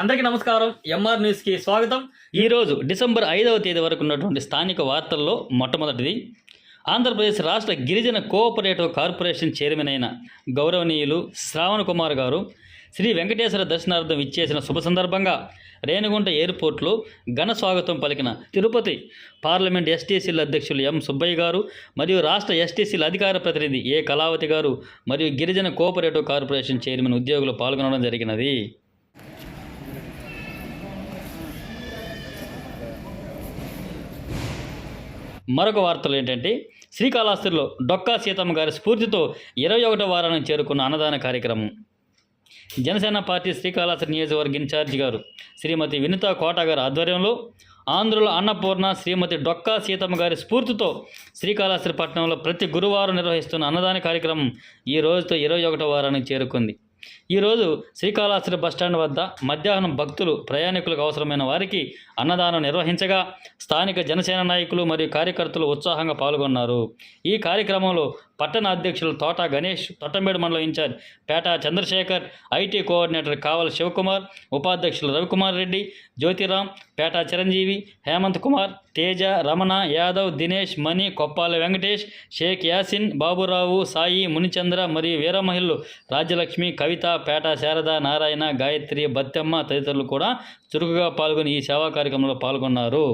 అందరికీ నమస్కారం. ఎంఆర్ న్యూస్కి స్వాగతం. ఈరోజు డిసెంబర్ ఐదవ తేదీ వరకు ఉన్నటువంటి స్థానిక వార్తల్లో మొట్టమొదటిది. ఆంధ్రప్రదేశ్ రాష్ట్ర గిరిజన కోఆపరేటివ్ కార్పొరేషన్ చైర్మన్ అయిన గౌరవనీయులు శ్రావణ్ కుమార్ గారు శ్రీ వెంకటేశ్వర దర్శనార్థం ఇచ్చేసిన శుభ సందర్భంగా రేణిగుంట ఎయిర్పోర్ట్లో ఘన స్వాగతం పలికిన తిరుపతి పార్లమెంట్ ఎస్టీసీల అధ్యక్షులు ఎం సుబ్బయ్య గారు మరియు రాష్ట్ర ఎస్టీసీల అధికార ప్రతినిధి ఏ కళావతి గారు మరియు గిరిజన కోఆపరేటివ్ కార్పొరేషన్ చైర్మన్ ఉద్యోగులు పాల్గొనడం జరిగినది. మరొక వార్తలు ఏంటంటే శ్రీకాళహస్తిలో డొక్కా సీతమ్మ గారి స్ఫూర్తితో ఇరవై ఒకటో వారానికి చేరుకున్న అన్నదాన కార్యక్రమం. జనసేన పార్టీ శ్రీకాళహస్తి నియోజకవర్గ ఇన్ఛార్జి గారు శ్రీమతి వినితా కోట గారి ఆధ్వర్యంలో ఆంధ్రుల అన్నపూర్ణ శ్రీమతి డొక్కా సీతమ్మ గారి స్ఫూర్తితో శ్రీకాళహస్తి పట్టణంలో ప్రతి గురువారం నిర్వహిస్తున్న అన్నదాన కార్యక్రమం ఈ రోజుతో ఇరవై ఒకటో వారానికి చేరుకుంది. ఈరోజు శ్రీకాళహస్తి బస్టాండ్ వద్ద మధ్యాహ్నం భక్తులు ప్రయాణికులకు అవసరమైన వారికి అన్నదానం నిర్వహించగా స్థానిక జనసేన నాయకులు మరియు కార్యకర్తలు ఉత్సాహంగా పాల్గొన్నారు. ఈ కార్యక్రమంలో పట్టణ అధ్యక్షులు తోట గణేష్ తొట్టంబేడు మండలం incharge Peta Chandrasekhar IT coordinator Kavala Sivakumar ఉపాధ్యక్షులు రవికుమార్ రెడ్డి జ్యోతిరామ్ పేట చిరంజీవి హేమంత్ కుమార్ తేజ రమణ యాదవ్ దినేష్ మణి కొప్పాల వెంకటేష్ షేక్ యాసిన్ బాబురావు సాయి మునిచంద్ర మరియు వీరమహిళలు రాజ్యలక్ష్మి కవిత పేట శారద నారాయణ గాయత్రి బత్తెమ్మ తదితరులు కూడా చురుకుగా పాల్గొని ఈ సేవా కార్యక్రమంలో పాల్గొన్నారు.